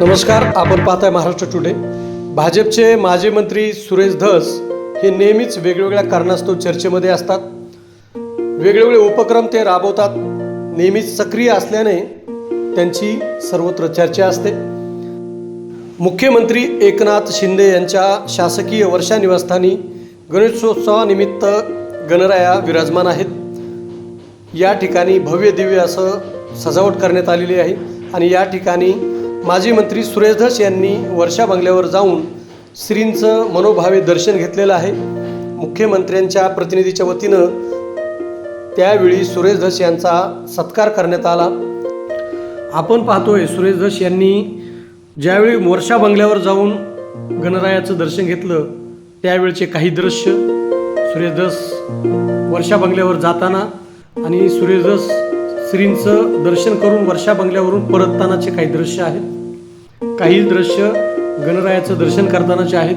नमस्कार आपण पाहताय महाराष्ट्र टुडे भाजपचे माजी मंत्री सुरेश धस हे नेहमीच वेगवेगळ्या कारणास्तव चर्चेमध्ये असतात. वेगवेगळे उपक्रम ते राबवतात. नेहमीच सक्रिय असल्याने त्यांची सर्वत्र चर्चा असते. मुख्यमंत्री एकनाथ शिंदे यांच्या शासकीय वर्षा निवासस्थानी गणेशोत्सवानिमित्त गणराया विराजमान आहेत. या ठिकाणी भव्य दिव्य असं सजावट करण्यात आलेली आहे आणि या ठिकाणी माजी मंत्री सुरेश धस यांनी वर्षा बंगल्यावर जाऊन श्रींचं मनोभावे दर्शन घेतलेलं आहे. मुख्यमंत्र्यांच्या प्रतिनिधीच्या वतीनं त्यावेळी सुरेश धस यांचा सत्कार करण्यात आला. आपण पाहतोय सुरेश धस यांनी ज्यावेळी वर्षा बंगल्यावर जाऊन गणरायाचं दर्शन घेतलं त्यावेळचे काही दृश्य सुरेश धस वर्षा बंगल्यावर जाताना आणि सुरेश धस श्रींचं दर्शन करून वर्षा बंगल्यावरून परततानाचे काही दृश्य आहेत. काही दृश्य गणरायाचं दर्शन करतानाचे आहेत.